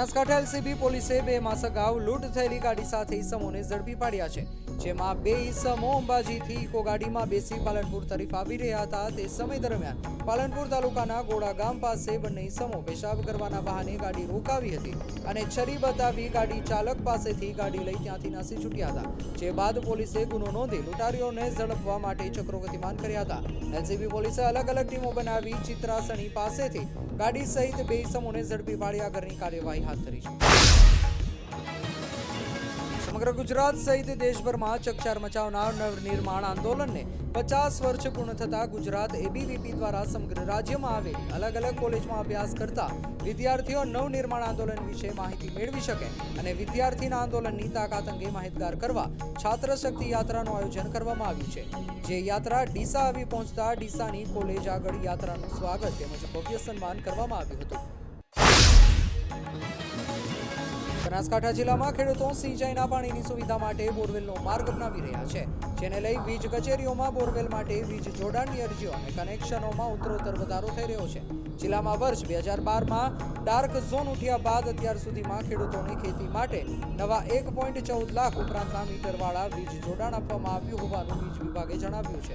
Banaskantha LCB પોલીસે બે માસ અગાઉ લૂંટ થયેલી ગાડી સાથે ઈસમોને ઝડપી પાડ્યા છે. જેમાં બે ઈસમો અંબાજીથી ઇકો ગાડીમાં બેસી પાલનપુર તરફ આવી રહ્યા હતા. તે સમય દરમિયાન પાલનપુર તાલુકાના ગોળા ગામ પાસે બંને ઈસમો પેશાબ કરવાના બહાને ગાડી રોકાવી હતી અને છરી બતાવી ગાડી ચાલક પાસેથી ગાડી લઈ ત્યાંથી નાસી છૂટ્યા હતા. જે બાદ પોલીસે ગુનો નોંધી લૂંટારીઓને ઝડપવા માટે ચક્રો ગતિમાન કર્યા હતા. એલસીબી પોલીસે અલગ અલગ ટીમો બનાવી ચિત્રાસણી પાસેથી ગાડી સહિત બે ઈસમોને ઝડપી પાડી આગળની કાર્યવાહી હાથ ધરી સમગ્ર ગુજરાત સહિત દેશભરમાં ચકચાર મચાવનાર નવનિર્માણ આંદોલનને પચાસ વર્ષ પૂર્ણ થતાં ગુજરાત એબીવીપી દ્વારા સમગ્ર રાજ્યમાં આવેલી અલગ અલગ કોલેજમાં અભ્યાસ કરતા વિદ્યાર્થીઓ નવનિર્માણ આંદોલન વિશે માહિતી મેળવી શકે અને વિદ્યાર્થીના આંદોલનની તાકાત અંગે માહિતગાર કરવા છાત્ર શક્તિ યાત્રાનું આયોજન કરવામાં આવ્યું છે. જે યાત્રા ડીસા આવી પહોંચતા ડીસાની કોલેજ આગળ યાત્રાનું સ્વાગત તેમજ ભવ્ય સન્માન કરવામાં આવ્યું હતું. બનાસકાંઠા જિલ્લામાં ખેડૂતો સિંચાઈના પાણીની સુવિધા માટે બોરવેલનો માર્ગ અપનાવી રહ્યા છે, જેને લઈ વીજ કચેરીઓમાં બોરવેલ માટે વીજ જોડાણની અરજીઓ અને કનેક્શનોમાં ઉત્તરોત્તર વધારો થઈ રહ્યો છે. જિલ્લામાં વર્ષ બે હજાર બારમાં ડાર્ક ઝોન ઉઠ્યા બાદ અત્યાર સુધીમાં ખેડૂતોને ખેતી માટે નવા એક પોઈન્ટ ચૌદ લાખ ઉપરાંતના મીટરવાળા વીજ જોડાણ આપવામાં આવ્યું હોવાનું વીજ વિભાગે જણાવ્યું છે.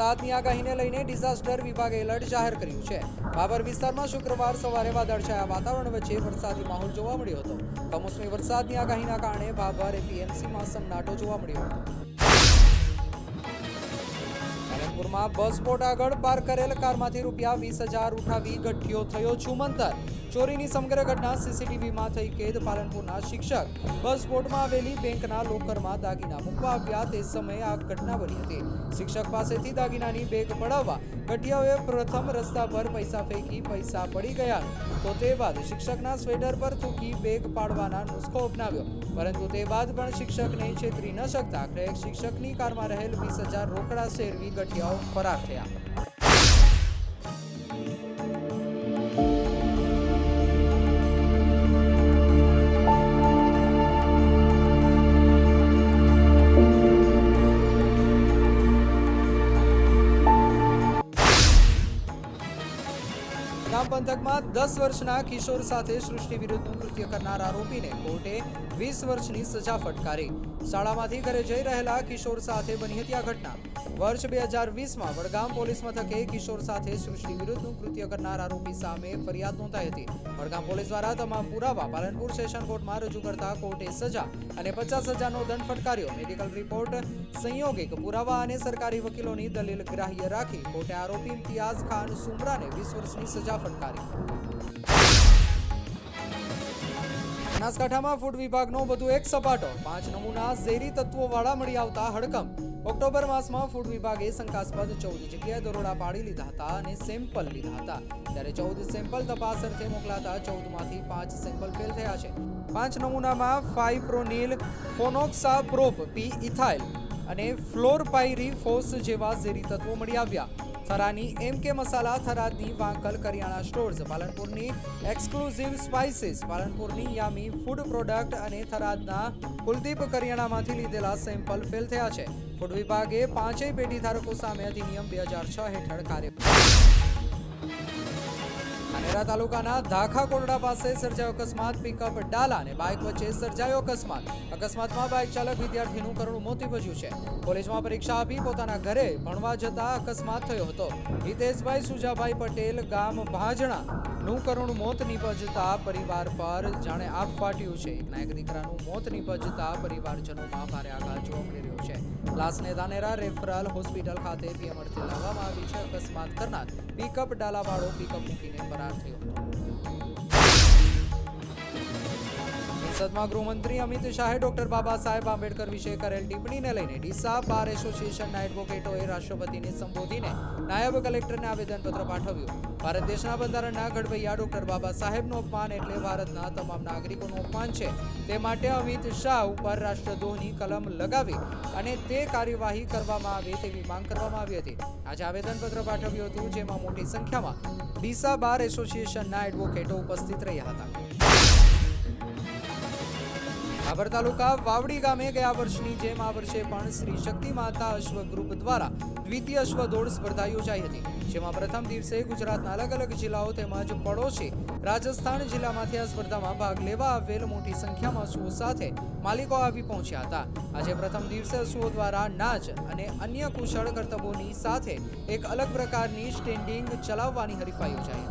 વરસાદની આગાહીને લઈને ડિઝાસ્ટર વિભાગે એલર્ટ જાહેર કર્યું છે. બાબર વિસ્તારમાં શુક્રવાર સવારે વાદળછાયા વાતાવરણ વચ્ચે વરસાદી માહોલ જોવા મળ્યો હતો. કમોસમી વરસાદની આગાહીના કારણે ભાભર એપીએમસીમાં સન્નાટો જોવા મળ્યો હતો. પાલનપુરમાં બસ સ્પોટ આગળ પાર્ક કરેલ કારમાંથી રૂપિયા વીસ હજાર ઉઠાવી ગઠ્ઠીઓ થયો છુમંતર. ચોરીની સમગ્ર ઘટના સીસીટીવીમાં થઈ. કેદ પાલનપુરના શિક્ષક. બસ સ્પોટમાં આવેલી બેંકના લોકરમાં દાગીના મૂકવા આવ્યા. તે સમયે આ ઘટના બની હતી. શિક્ષક પાસેથી દાગીનાની બેગ પડાવવા ગઠિયાઓએ પ્રથમ રસ્તા પર પૈસા ફેંકી પૈસા પડી ગયા. તો તે બાદ શિક્ષકના સ્વેટર પર થૂકી બેગ પાડવાના નુસ્ખો અપનાવ્યો. પરંતુ તે બાદ પણ શિક્ષકને છેતરી ન શકતા આખરે શિક્ષકની કારમાં રહેલ વીસ હજાર રોકડા શેરવી ગઠિયાઓ ફરાર થયા. પંથકમાં દસ વર્ષના કિશોર સાથે સૃષ્ટિ વિરુદ્ધનું કૃત્ય કરનાર આરોપીને કોર્ટે વીસ વર્ષની સજા ફટકારી. શાળામાંથી ઘરે જઈ રહેલા કિશોર સાથે બની હતી આ ઘટના. વર્ષ બે હજાર વીસમાં વડગામ પોલીસ મથકે કિશોર સાથે સૃષ્ટિ વિરુદ્ધનું કૃત્ય કરનાર આરોપી સામે ફરિયાદ નોંધાઈ હતી. વડગામ પોલીસ દ્વારા તમામ પુરાવા પાલનપુર સેશન કોર્ટમાં રજૂ કરતા કોર્ટે સજા અને પચાસ હજારનો દંડ ફટકાર્યો. મેડિકલ રિપોર્ટ, સંયોગિક પુરાવા અને સરકારી વકીલોની દલીલ ગ્રાહ્ય રાખી કોર્ટે આરોપી ઇમ્તિયાઝ ખાન સુમરાને વીસ વર્ષની સજા ફટકારી. બનાસકાંઠામાં ફૂડ વિભાગનો વધુ એક સપાટો. પાંચ નમૂના ઝેરી તત્વોવાળા મળી આવતા હડકંપ. ઓક્ટોબર માસમાં ફૂડ વિભાગે શંકાસ્પદ ચૌદ જગ્યાએ દરોડા પાડી લીધા હતા અને સેમ્પલ લીધા હતા. ત્યારે ચૌદ સેમ્પલ તપાસ અર્થે મોકલાતા ચૌદમાંથી પાંચ સેમ્પલ ફેલ થયા છે. પાંચ નમૂનામાં ફાઇપ્રોનિલ ફોનોક્સા પ્રોપ પી ઇથાઇલ અને ફ્લોરપાયરીફોસ જેવા ઝેરી તત્વો મળી આવ્યા. થરાની એમ કે મસાલા થરાદની વાંકલ કરિયાણા સ્ટોર્સ, પાલનપુરની એક્સક્લુઝિવ સ્પાઇસીસ, પાલનપુરની યામી ફૂડ પ્રોડક્ટ અને થરાદના કુલદીપ કરિયાણામાંથી લીધેલા સેમ્પલ ફેલ થયા છે. ફૂડ વિભાગે પાંચેય પેઢી ધારકો સામે અધિનિયમ બે હજાર છ હેઠળ કાર્ય ધાનેરા તાલુકાના ધાખા કોરડા પાસે સર્જાયો અકસ્માત. પિકઅપ ડાલા અને બાઇક વચ્ચે સર્જાયો અકસ્માત. અકસ્માતમાં બાઇક ચાલક વિદ્યાર્થીનું કરુણ મોત નીપજ્યું છે. કોલેજમાં પરીક્ષા આપી પોતાના ઘરે ભણવા જતા અકસ્માત થયો હતો. હિતેશભાઈ સુજાભાઈ પટેલ, ગામ ભાજણા. નું કરુણ મોત નિપજતા પરિવાર પર જાણે આપ ફાટ્યું છે. એક દીકરાનું મોત નિપજતા પરિવારજનોમાં ભારે આઘાત જોવા મળી રહ્યો છે. લાસને દાનેરા રેફરલ હોસ્પિટલ ખાતે પીએમઆરથી લાવવામાં આવી છે. અકસ્માત કરનાર પિકઅપ ડાલાવાળો પિકઅપ મૂકીને ફરાર થયો. સંસદમાં ગૃહમંત્રી અમિત શાહે ડોક્ટર બાબા સાહેબ આંબેડકર વિશે કરેલ ટિપ્પણીને લઈને ડીસા બાર એસોસિએશનના એડવોકેટોએ રાષ્ટ્રપતિને સંબોધીને નાયબ કલેક્ટરને આવેદનપત્ર પાઠવ્યું. ભારત દેશના બંધારણના ઘડવૈયા ડોક્ટર બાબા સાહેબનું અપમાન એટલે ભારતના તમામ નાગરિકોનું અપમાન છે. તે માટે અમિત શાહ ઉપર રાષ્ટ્રદ્રોહની કલમ લગાવી અને તે કાર્યવાહી કરવામાં આવે તેવી માંગ કરવામાં આવી હતી. આજે આવેદનપત્ર પાઠવ્યું હતું, જેમાં મોટી સંખ્યામાં ડીસા બાર એસોસિએશનના એડવોકેટો ઉપસ્થિત રહ્યા હતા. ભાભર તાલુકા વાવડી ગામે ગયા વર્ષની જેમ આ વર્ષે પણ શ્રી શક્તિ માતા અશ્વ ગ્રુપ દ્વારા દ્વિતીય અશ્વ દોડ સ્પર્ધા યોજાઈ હતી, જેમાં પ્રથમ દિવસે ગુજરાતના અલગ અલગ જિલ્લાઓ તેમજ પડોશી રાજસ્થાન જિલ્લામાંથી આ સ્પર્ધામાં ભાગ લેવા આવેલ મોટી સંખ્યામાં અશ્વો સાથે માલિકો આવી પહોંચ્યા હતા. આજે પ્રથમ દિવસે અશ્વો દ્વારા નાચ અને અન્ય કુશળ કરતબોની સાથે એક અલગ પ્રકારની સ્ટેન્ડિંગ ચલાવવાની હરીફાઈ યોજાઈ